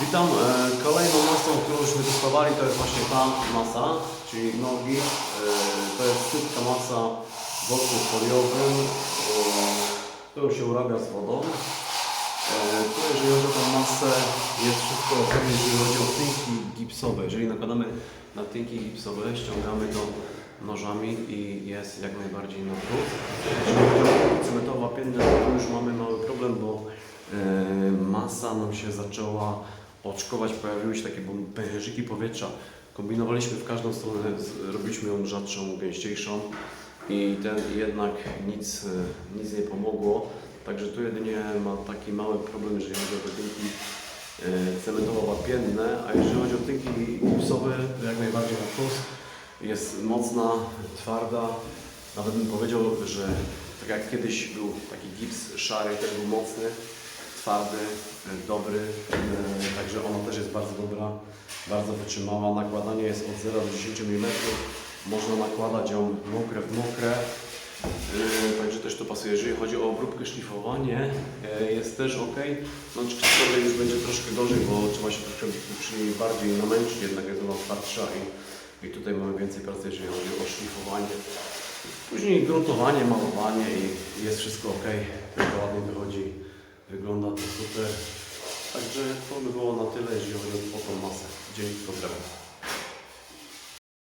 Witam. E, Kolejną masą, którą żeśmy testowali, to jest właśnie ta masa, czyli nogi. E, To jest sypka masa w worku foliowym, e, którą się urabia z wodą. Tu jeżeli chodzi o tą masę, jest wszystko ok, jeżeli chodzi o tynki gipsowe. Jeżeli nakładamy na tynki gipsowe, ściągamy to nożami i jest jak najbardziej na plus. Jeżeli chodzi o cementowo wapienne, to już mamy mały problem, bo masa nam się zaczęła oczkować, pojawiły się takie pęcherzyki powietrza. Kombinowaliśmy w każdą stronę, robiliśmy ją rzadszą, gęściejszą i ten jednak nic, e, nic nie pomogło. Także tu jedynie ma taki mały problem, jeżeli chodzi o te tynki e, cementowo-wapienne, a jeżeli chodzi o tynki gipsowe, to jak najbardziej na plus. Jest mocna, twarda, nawet bym powiedział, że tak jak kiedyś był taki gips szary, też był mocny, twardy, e, dobry, e, także ona też jest bardzo dobra, bardzo wytrzymała. Nakładanie jest od 0 do 10 mm, można nakładać ją mokre w mokre, e, także też to pasuje. Jeżeli chodzi o obróbkę, szlifowanie, jest też ok. No czasami już będzie troszkę gorzej, bo trzeba się troszkę przy bardziej namęczyć, jednak jest ona twardsza i, i tutaj mamy więcej pracy, jeżeli chodzi o szlifowanie. Później gruntowanie, malowanie i jest wszystko ok. Wszystko ładnie wychodzi. Wygląda to super. Także to by było na tyle, jeżeli chodzi o tą masę. Dzięki, pozdrawiam.